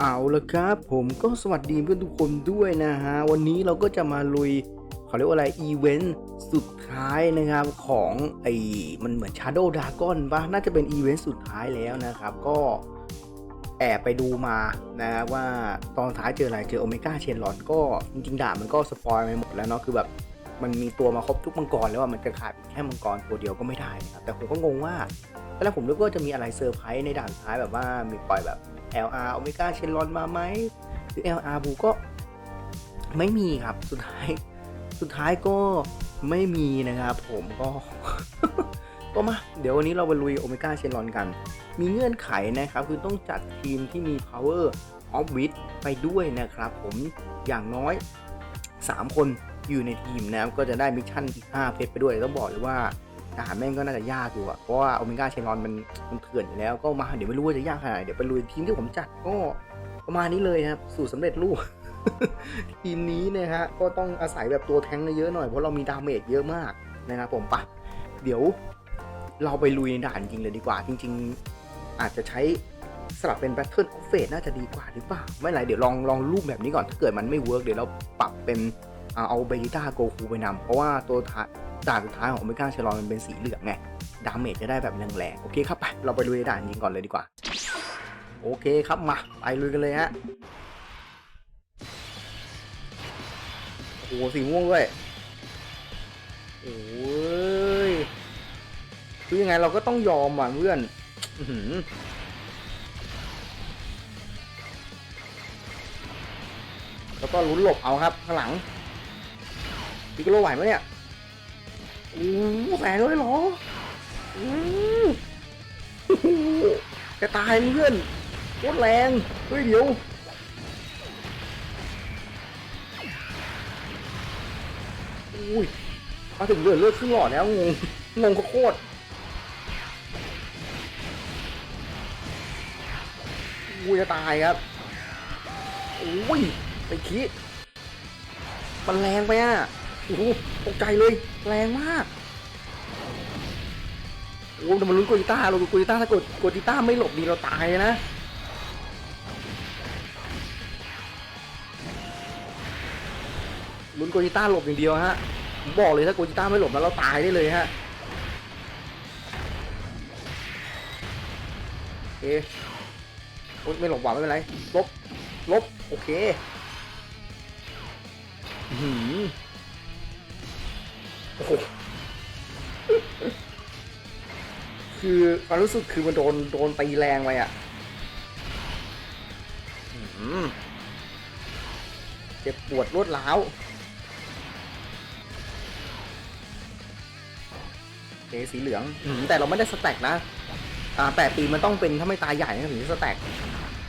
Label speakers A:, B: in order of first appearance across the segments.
A: เอาละครับผมก็สวัสดีเพื่อนทุกคนด้วยนะฮะ วันนี้เราก็จะมาลุยเขาเรียกว่าอะไรอีเวนต์สุดท้ายนะครับของไอ้มันเหมือน Shadow Dragon ปะน่าจะเป็นอีเวนต์สุดท้ายแล้วนะครับ ก็แอบไปดูมานะว่าตอนท้ายเจออะไรเจอโอเมก้าเชนลอนก็จริงๆด่ามันก็สปอยไปหมดแล้วเนาะคือแบบมันมีตัวมาครบทุกมังกรแล้วว่ามันจะขาดแค่มังกรตัวเดียวก็ไม่ได้นะครับแต่ผมก็งงว่าตอนแรกผมนึกว่าจะมีอะไรเซอร์ไพรส์ในด่านท้ายแบบว่ามีปล่อยแบบ LR โอเมก้าเชนลอนมาไหมหรือ LR บูก็ไม่มีครับสุดท้ายสุดท้ายก็ไม่มีนะครับผมก็ ก็มา เดี๋ยววันนี้เราไปลุยโอเมก้าเชนลอนกัน มีเงื่อนไขนะครับ คือต้องจัดทีมที่มี power of wit ไปด้วยนะครับ ผมอย่างน้อย 3 คนอยู่ในทีมนะครับก็จะได้มิชชั่นอีก5เพชรไปด้วยต้องบอกเลยว่า ด่านแม่งก็น่าจะยากอยู่อะเพราะว่าโอเมก้าเชนอนมันมันเถื่อนอยู่แล้ว ก็มาเดี๋ยวไม่รู้ว่าจะยากขนาดไหนเดี๋ยวไปลุยทีมที่ผมจัดก็ประมาณนี้เลยครับ สูตรสำเร็จรูปทีมนี้นะฮะก็ต้องอาศัยแบบตัวแทงเยอะหน่อยเพราะเรามีดาเมจเยอะมากนะครับผมปะเดี๋ยวเราไปลุยในด่านจริงเลยดีกว่า จริง ๆ อาจจะใช้สลับเป็น Battle of Fate น่าจะดีกว่าหรือเปล่าไม่ไรเดี๋ยวลองลองรูปแบบนี้ก่อนถ้าเกิดมันไม่เวิร์กเดี๋ยวเราปรับเป็นเอาเบจิต้าโกคูไปนำเพราะว่าตัวท้า ด่านสุดท้ายของโอเมก้าเชลอนมันเป็นสีเหลืองไงดาเมจจะได้แบบแรงๆ โอเคครับไป เราไปลุยด่านจริงก่อนเลยดีกว่า โอเคครับมา ไปลุยกันเลยฮะโอ้โหสีม่วงด้วย โอ้ยคือยังไงเราก็ต้องยอมอะเพื่อนแล้วก็ลุ้นหลบเอาครับข้างหลังพิกโลไหวไหมเนี่ย โอ้โหแฝงเลยเหรออือโอ้โหจะตายเพื่อนโคตรแรงเฮ้ยเดี๋ยวอุ้ยมาถึงเลือเลือดครึ่งหลอดแล้วงงงงโคตรอุ้ยจะตายครับอุ้ยไปคิดมันแรงไปอะ โอ้โหตกใจเลย แรงมาก โอ้แต่มันลุ้นโกดิต้าเราโกดิต้าถ้ากดโกดิต้าไม่หลบดีเราตายนะลุ้นโกจิต้าหลบอย่างเดียวฮะผมบอกเลยถ้าโกจิต้าไม่หลบแล้วเราตายได้เลยฮะโอเคโอ๊ยไม่หลบหว่าไม่เป็นไร ลบ ลบ โอเค หือ คือความรู้สึกคือมันโดนโดนตีแรงไปอะอื้อหือเจ็บปวดรวดร้าวโอเคสีเหลืองอืมแต่เราไม่ได้สแต็กนะอ่าแปดปีมันต้องเป็นถ้าไม่ตายใหญ่นะถึงจะสแต็ก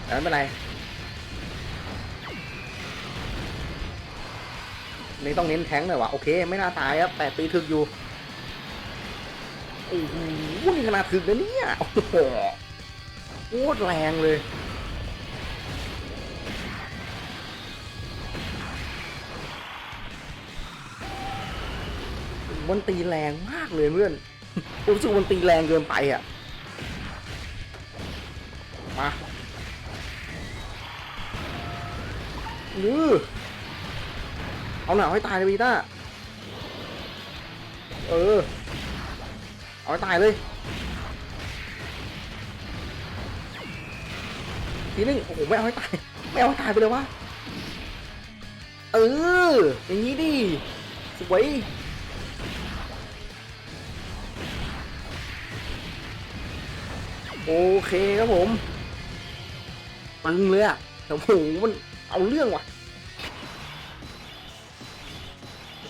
A: แต่ไม่เป็นไรนี่ต้องเน้นแทงค์หน่อยวะโอเค ไม่น่าตายครับแปดปีถึกอยู่ โอ้โหนี่ขนาดถึกนะเนี่ยโอ้โหโคตรแรงเลย มันตีแรงมากเลยเพื่อนผมรู้สึกมันตีแรงเกินไปอะ มาหรือเอาหนาให้ตายเลยวีต้า เออ เอาให้ตายเลยทีนึงโอ้โหไม่เอาให้ตายไม่เอาให้ตายไปเลยวะเอออย่างนี้ดิสวยโอเคครับผมปึงเลยอะแต่โอ้โหมันเอาเรื่องว่ะ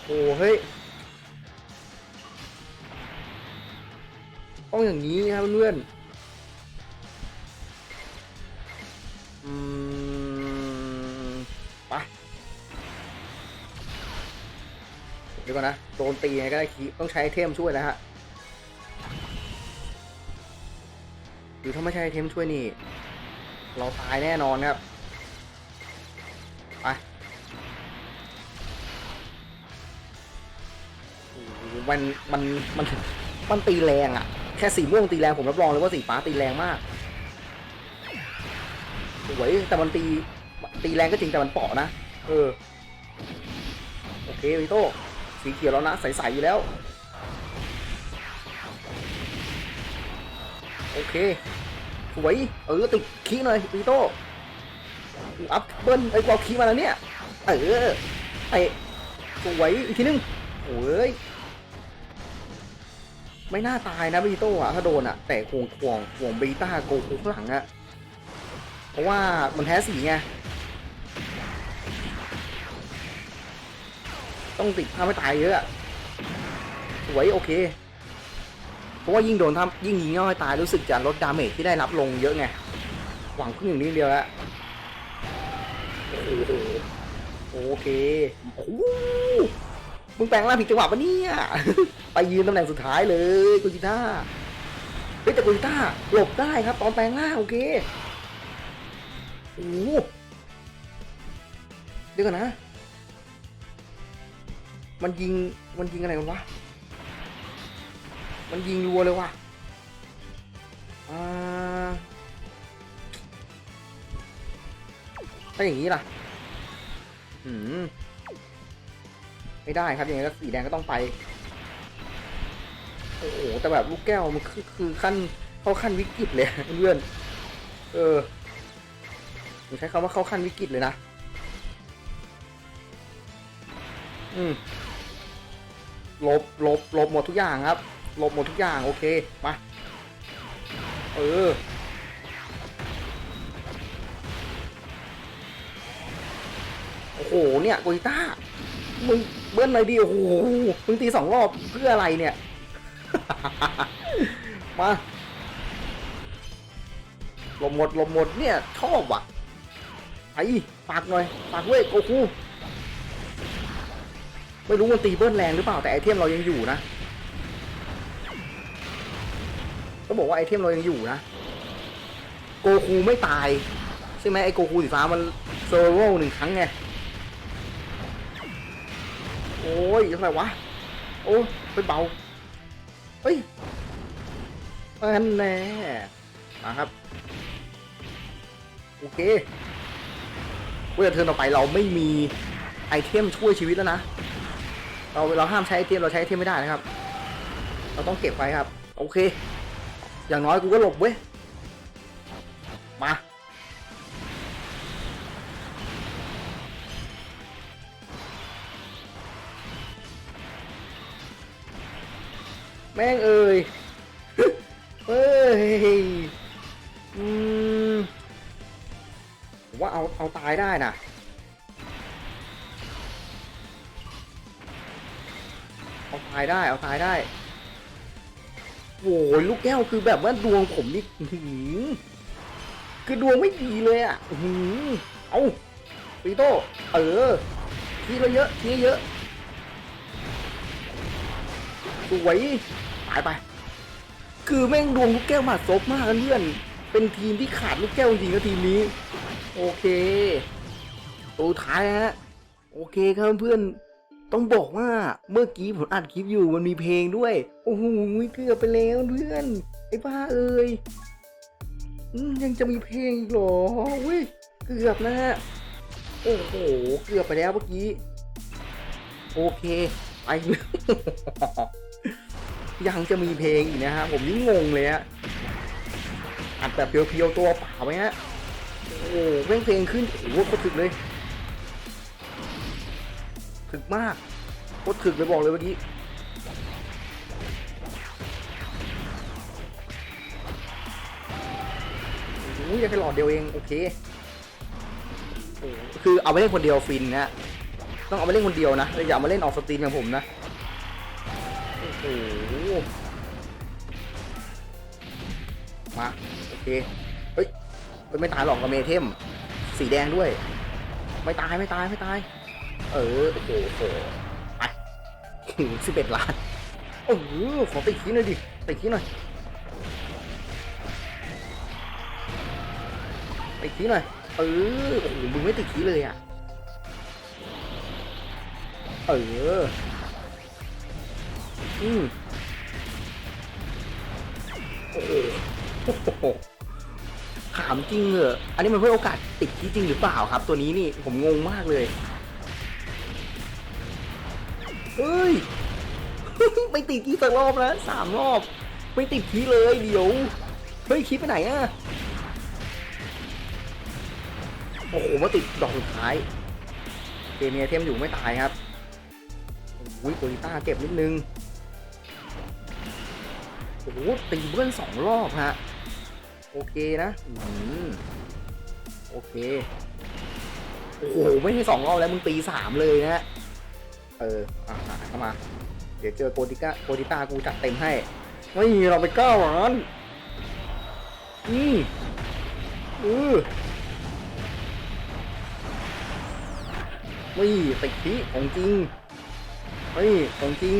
A: โอ้เฮ้ย ต้องอย่างนี้ครับเพื่อนอืมไปเดี๋ยวก่อนนะโดนตีไงก็ได้คีต้องใช้เทมช่วยนะฮะหรือถ้าไม่ใช่ไอเทมช่วยนี่ เราตายแน่นอนครับไปมันมันมันมันตีแรงอะ่ะ แค่สีม่วงตีแรงผมรับรองเลยว่าสีฟ้าตีแรงมากสวยแต่มันตีตีแรงก็จริงแต่มันเปาะนะ เออ โอเควิโต้สีเขียวแล้วนะใสๆอยู่แล้ว โอเคสวยเออติดคีหน่อยวิโต้อัพเบิ้ลไอ้กวาคีมาแล้วเนี่ย เออไอ้สวยอีกทีนึงโอ้ย ไม่น่าตายนะบีโต้อะถ้าโดนอะแต่ห่วงห่วงห่วงบีต้าโกคุข้างหลังอะเพราะว่ามันแพ้สีไงต้องติดถ้าไม่ตายเยอะสวยโอเค เพราะว่ายิ่งโดนทำยิ่งยิงย่อยตายรู้สึกจะลดดาเมจที่ได้รับลงเยอะไงหวังพึ่งอย่างนี้เดียวล้วโอเคโอ้มึงแปลงร่างผิดจังหวะปะเนี่ย ไปยืนตำแหน่งสุดท้ายเลยกูจิต้าเฮ้ยแต่กูจิต้าหลบได้ครับ ตอนแปลงร่างโอเคโอ้โหเดี๋ยวก่อนนะ มันยิงมันยิงอะไรกันวะ มันยิงรัวเลยว่ะอ่าถ้าอย่างนี้ล่ะ อืม ไม่ได้ครับ อย่างนี้ก็สีแดงก็ต้องไป อ้โหแต่แบบลูกแก้วมันคือคือขั้นเข้าขั้นวิกฤตเลยเพื่อนเออผมใช้คำว่าเข้าขั้นวิกฤตเลยนะ อืมลบลบลบหมดทุกอย่างครับลบหมดทุกอย่าง โอเค มา เออ โอ้โห เนี่ยโกอิต้า มึงเบิ้ลเลยดิ โอ้โห มึงตีสองรอบเพื่ออะไรเนี่ย มาหลบหมดหลบหมดเนี่ยชอบว่ะไอ้ปากหน่อยปากเว้ยโกคูไม่รู้มันตีเบิ้ลแรงหรือเปล่าแต่ไอเทมเรายังอยู่นะต้องบอกว่าไอเทมเรายังอยู่นะโกคูไม่ตายใช่ไหมไอโกคูสีฟ้ามันเซอร์โรหนึ่งครั้งไงโอ้ยอะไรวะโอ้ไปเบา เฮ้ยอันแน่มาครับ โอเคเมื่อเทิร์นต่อไปเราไม่มีไอเทมช่วยชีวิตแล้วนะ เราเราห้ามใช้ไอเทมเราใช้ไอเทมไม่ได้นะครับ เราต้องเก็บไว้ครับ โอเค อย่างน้อยกูก็หลบเว้ย แม่งเอ่ยเฮ้ยอืมผมว่าเอาเอาตายได้นะเอาตายได้ เอาตายได้โอ้ยลูกแก้วคือแบบว่าดวงผมนี่หือคือดวงไม่ดีเลยอะหือเอาปีโต้เออทีละเยอะทีเยอะสวยายไป คือแม่งดวงลูกแก้วมาซบมากเพื่อน เป็นทีมที่ขาดลูกแก้วจริงนะทีมนี้ โอเคตัวท้ายฮะ โอเคครับเพื่อน ต้องบอกว่าเมื่อกี้ผมอัดคลิปอยู่มันมีเพลงด้วย โอ้โหเกือบไปแล้วเพื่อน ไอ้บ้าเอ้ยยังจะมีเพลงอีกหรอเว้ย เกือบนะฮะ โอ้โห เกือบไปแล้วเมื่อกี้ โอเค ไป ยังจะมีเพลงอีกนะฮะผมนี่งงเลยฮะอัดแบบเพียวๆตัวเปล่าไหมฮะโอ้โหเพลงเพลงขึ้นโอ้โหโคตรถึกเลยถึกมากโคตรถึกเลยบอกเลยเมื่อกี้โอ้ยยังแค่หลอดเดียวเองโอเคคือเอาไปเล่นคนเดียวฟินนะต้องเอาไปเล่นคนเดียวนะอย่าเอามาเล่นออกสตรีมอย่างผมนะ โอ้โหมาโอเค เฮ้ยไม่ตายหรอกกับเมเทม สีแดงด้วย ไม่ตายไม่ตายไม่ตาย เออโอ้โหโอ้โหไปถึงสิบเอ็ดล้านโอ้โหขอติดขี้หน่อยดิติดขี้หน่อยติดขี้หน่อยเออโอ้โหมึงไม่ติดขี้เลยอะ เออ อืมโอ้โหโอ้โหถามจริงเหรออันนี้มันเพื่อโอกาสติดที่จริงหรือเปล่าครับ ตัวนี้นี่ผมงงมากเลยเฮ้ยไม่ติดที่สักรอบนะสามรอบ ไม่ติดที่เลยเดี๋ยวเฮ้ยคิดไปไหนอะโอ้โหมาติดดอกสุดท้ายเกมเมียเทมอยู่ไม่ตายครับอุ้ยโกลิต้าเก็บนิดนึง โอ้โหตีเบิ้ลสองรอบฮะ โอเคนะ อืมโอเค โอ้โห ไม่ใช่สองรอบแล้ว มึงตีสามเลยนะเอออะอะเข้ามา เดี๋ยวเจอโกติก้าโกติต้ากูจัดเต็มให้ ไม่ีเราไปก้าวหวานอืมอือไม่ติดที่ของจริงไม่ของจริง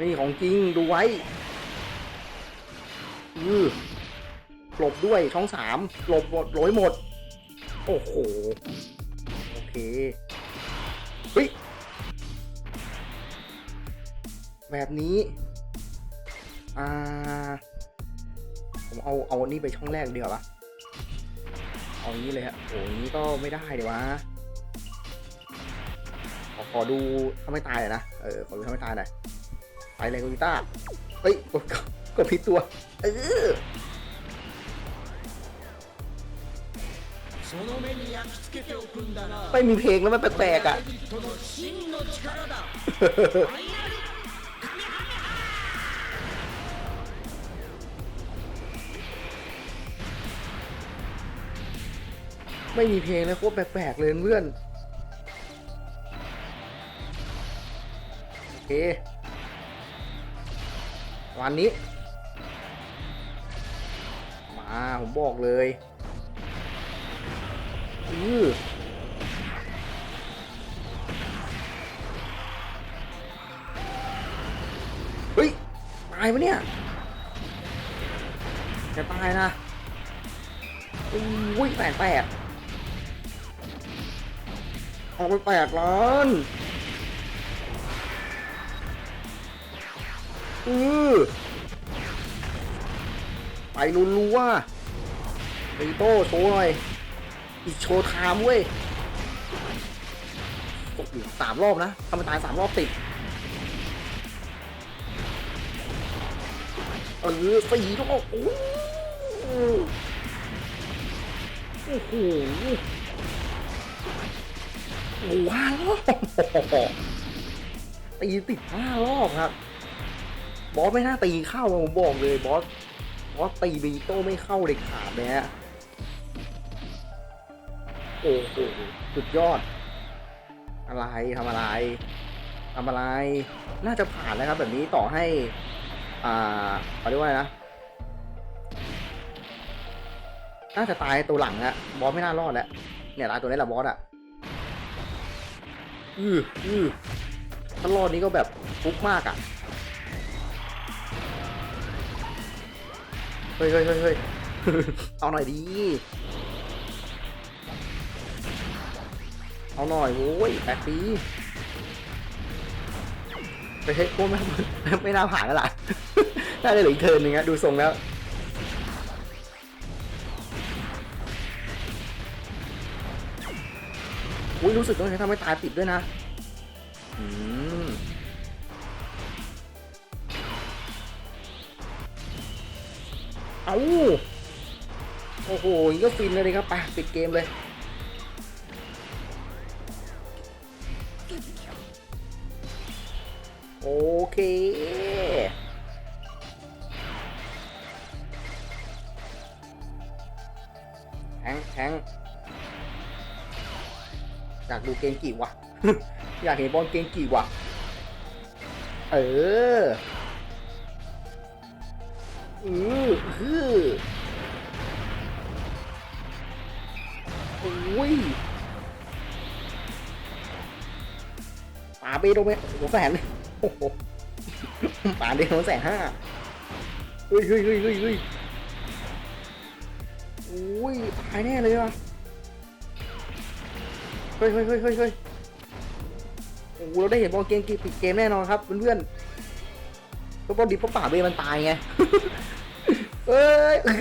A: นี่ของจริงดูไว้อือหลบด้วยช่องสามหลบหมดร้อยหมด โอ้โห โอเค เฮ้ย แบบนี้ อ่า ผมเอา เอาอันนี้ไปช่องแรกเดียวปะเอาอันนี้เลยฮะโอ้นี้ก็ไม่ได้เดี๋ยววะขอขอดูถ้าไม่ตายหน่อยนะ เออ ขอดูถ้าไม่ตายหน่อย ไปเลยกูกีตาเฮ้ยกดผิดตัว เออไม่มีเพลงแล้วมันแปลกๆอะไม่มีเพลงแล้วโคตรแปลกๆเลยเพื่อนโอเค วันนี้ มาผมบอกเลยอือเฮ้ย ตายปะเนี่ยจะตายนะอุ้ยแปดแปดออกไปแปดล้าน อือไปรุนรัวตีโต้โชว์หน่อย อีกโชว์ไทม์เว้ยตกอยู่สามรอบนะทำไมตายสามรอบติดเออสี่รอบโอ้โหโอ้โหโอ้โหห้ารอบตีติดห้ารอบครับ บอสไม่น่าตีเข้าผมบอกเลยบอสบอสตีบีโต้ไม่เข้าเด็ดขาดเลยฮะโอ้โหสุดยอด อะไรทำอะไรทำอะไร น่าจะผ่านแล้วครับ แบบนี้ต่อให้ อ่าเขาเรียกว่านะ น่าจะตายตัวหลังอะบอสไม่น่ารอดแล้วเนี่ยตายตัวนี้แหละบอสอะอืออือถ้ารอดนี้ก็แบบฟุกมากอะ เฮ้ยเฮ้ยเฮ้ยเอาหน่อยดีเอาหน่อยโว้ยแปดปีไปเฮ้ยโก้ไม่ไม่น่าผ่านแล้วล่ะน่าจะเหลืออีกเทิร์นหนึงอะดูทรงแล้วอุ้ยรู้สึกต้องใช้ทำให้ตายติดด้วยนะ เอาโอ้โหยางนี้ก็ฟินเลยครับไปปิดเกมเลย โอเคแทงแทงอยากดูเกงกี่วะ อยากเห็นบอลเกงกี่วะ เออ อือฮือโอ้ยป่าเบโดนไปโอ้โหแสนโอ้โหป่าเบโดนแสนห้าเฮ้ยเฮ้ยเฮ้ยเฮ้ยเฮ้ยโอ้ยตายแน่เลยว่ะเฮ้ยเฮ้ยเฮ้ยเฮ้ยเฮ้ยโอ้โหเราได้เห็นบอลเกมกีปิดเกมแน่นอนครับเพื่อนๆเพราะบอลดิบเพราะป่าเบมันตายไง เอ้ยอื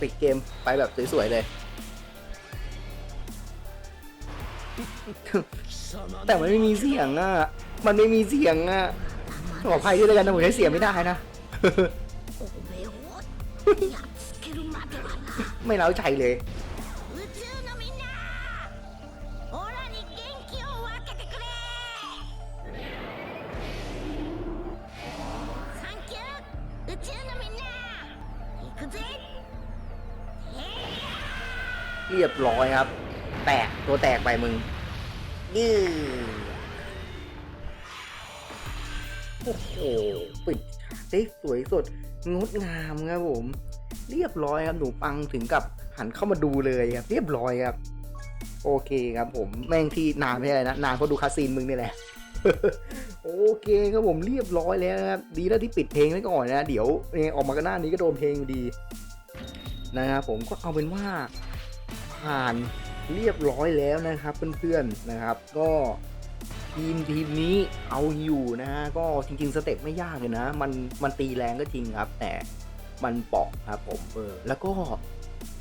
A: ปิดเกมไปแบบสวยๆเลย แต่มันไม่มีเสียงอะ มันไม่มีเสียงอะขออภัยด้วยกันนะผมใช้เสียงไม่ได้นะ ไม่เล้าใจเลย เรียบร้อยครับ แตกตัวแตกไปมึงยื้อโอ้โหปิดฉากได้สวยสดงดงามครับผม เรียบร้อยครับหนูปังถึงกับหันเข้ามาดูเลยครับ เรียบร้อยครับ โอเคครับผม แม่งที่นานไม่ใช่อะไรนะนานเพราะดูคาซีนมึงนี่แหละ โอเคครับผมเรียบร้อยแล้วนะครับดีแล้วที่ปิดเพลงไว้ก่อนนะ เดี๋ยวออกมากันหน้านี้ก็โดนเพลงอยู่ดีนะครับผมก็เอาเป็นว่าผ่านเรียบร้อยแล้วนะครับเพื่อนๆนะครับ ก็ทีมทีมนี้เอาอยู่นะฮะก็จริงๆสเต็ปไม่ยากเลยนะ มันมันตีแรงก็จริงครับ แต่มันปอกครับผมเออแล้วก็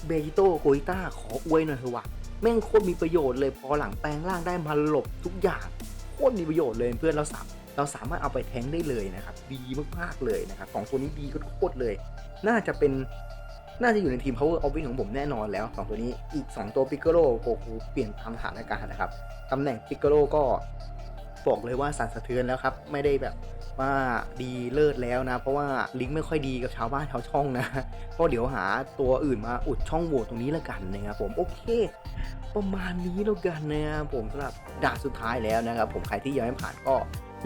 A: เบจิโต้โกอิต้าขออวยหน่อยเถอะวะแม่งโคตรมีประโยชน์เลยพอหลังแปลงร่างได้มาหลบทุกอย่างโคตรมีประโยชน์เลยเพื่อนเราสาม เราสามารถเอาไปแทงได้เลยนะครับ ดีมากๆเลยนะครับสองตัวนี้ดีก็โคตรเลย น่าจะเป็นน่าจะอยู่ในทีม power of win ของผมแน่นอนแล้วสองตัวนี้อีก 2 ตัว Piccolo โกคูเปลี่ยนตามสถานการณ์นะครับตำแหน่ง Piccolo ก็บอกเลยว่าสั่นสะเทือนแล้วครับ ไม่ได้แบบว่าดีเลิศแล้วนะ เพราะว่าลิงก์ไม่ค่อยดีกับชาวบ้านชาวช่องนะ ก็เดี๋ยวหาตัวอื่นมาอุดช่องโหว่ตรงนี้แล้วกันนะครับผมโอเค ประมาณนี้แล้วกันนะครับผมสำหรับด่านสุดท้ายแล้วนะครับผมใครที่ยังไม่ผ่านก็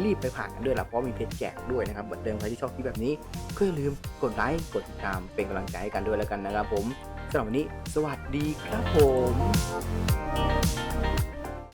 A: รีบไปผ่านกันด้วยละเพราะมีเพจแจกด้วยนะครับเหมือนเดิมใครที่ชอบคลิปแบบนี้ก็อย่าลืมกดไลค์กดติดตามเป็นกำลังใจให้กันด้วยแล้วกันนะครับผมสำหรับวันนี้ สวัสดีครับผม